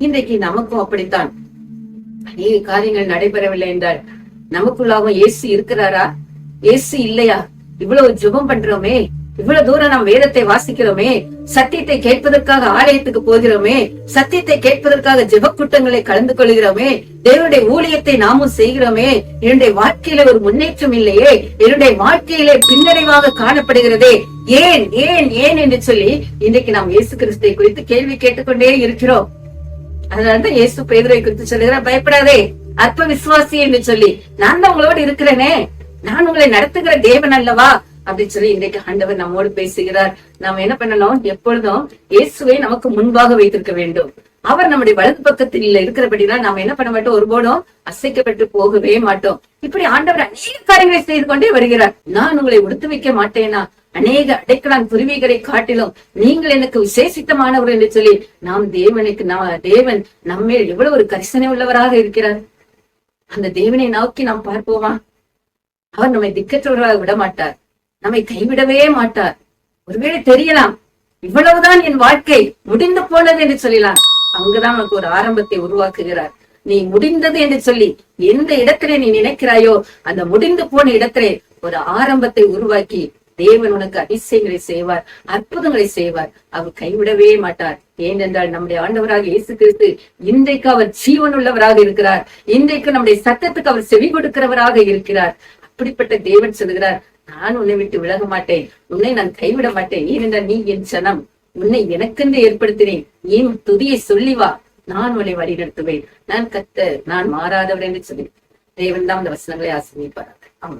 இன்றைக்கு நமக்கும் அப்படித்தான். அநேக காரியங்கள் நடைபெறவில்லை என்றால் நமக்குள்ளாகவும் இயேசு இருக்கிறாரா? இயேசு இல்லையா? இவ்வளவு ஜெபம் பண்றோமே இவ்வளவு தூரம் நாம் வேதத்தை வாசிக்கிறோமே சத்தியத்தை கேட்பதற்காக ஆலயத்துக்கு போகிறோமே சத்தியத்தை கேட்பதற்காக ஜெப கூட்டங்களை கலந்து கொள்கிறோமே தேவனுடைய ஊழியத்தை நாமும் செய்கிறோமே என்னுடைய வாழ்க்கையில ஒரு முன்னேற்றம் இல்லையே என்னுடைய வாழ்க்கையிலே பின்னடைவாக காணப்படுகிறதே ஏன் ஏன் ஏன் என்று சொல்லி இன்றைக்கு நாம் இயேசு கிறிஸ்தை குறித்து கேள்வி கேட்டுக்கொண்டே இருக்கிறோம். அதனாலதான் இயேசு பேதுரை குறித்து சொல்லுகிறார் பயப்படாதே அற்ப விசுவாசி என்று சொல்லி. நான் தான் உங்களோட இருக்கிறேனே நான் உங்களை நடத்துகிற தேவன் அல்லவா? அப்படின்னு சொல்லி இன்றைக்கு ஆண்டவர் நம்மோடு பேசுகிறார். நாம் என்ன பண்ணணும்? எப்பொழுதும் இயேசுவை நமக்கு முன்பாக வைத்திருக்க வேண்டும். அவர் நம்முடைய வலது பக்கத்தில் இருக்கிறபடிதான் நாம் என்ன பண்ண மாட்டோம்? ஒருபோதும் அசைக்கப்பட்டு போகவே மாட்டோம். இப்படி ஆண்டவர் அநேக காரியங்களை செய்து கொண்டே வருகிறார். நான் உங்களை உடுத்து வைக்க மாட்டேனா? அநேக அடைக்கலான் குருவிகளை காட்டிலும் நீங்கள் எனக்கு விசேஷித்தமானவர் என்று சொல்லி நாம் தேவனுக்கு தேவன் நம்மேல் எவ்வளவு ஒரு கரிசனை உள்ளவராக இருக்கிறார். அந்த தேவனை நோக்கி நாம் பார்ப்போமா? அவர் நம்மை திக்கற்றவர்களாக விட மாட்டார் நம்மை கைவிடவே மாட்டார். ஒருவேளை தெரியலாம் இவ்வளவுதான் என் வாழ்க்கை முடிந்து போனது என்று சொல்லலாம். அங்குதான் உனக்கு ஒரு ஆரம்பத்தை உருவாக்குகிறார். நீ முடிந்தது என்று சொல்லி எந்த இடத்திலே நீ நினைக்கிறாயோ அந்த முடிந்து போன இடத்திலே ஒரு ஆரம்பத்தை உருவாக்கி தேவன் உனக்கு அதிசயங்களை செய்வார் அற்புதங்களை செய்வார். அவர் கைவிடவே மாட்டார். ஏனென்றால் நம்முடைய ஆண்டவராக இயேசு கிறிஸ்து இன்றைக்கு அவர் ஜீவன் உள்ளவராக இருக்கிறார். இன்றைக்கு நம்முடைய சத்தத்துக்கு அவர் செவி கொடுக்கிறவராக இருக்கிறார். அப்படிப்பட்ட தேவன் சொல்லுகிறார் நான் உன்னை விட்டு விலக மாட்டேன். உன்னை நான் கைவிட மாட்டேன். ஏனென்றால் நீ என் சனம் உன்னை எனக்கென்று ஏற்படுத்தினேன். என் துதியை சொல்லி வா. நான் உன்னை வழி நடத்துவேன். நான் கத்த நான் மாறாதவர் என்று சொல்லி. தேவன் தான் அந்த வசனங்களை ஆசிரியப்பார் ஆமா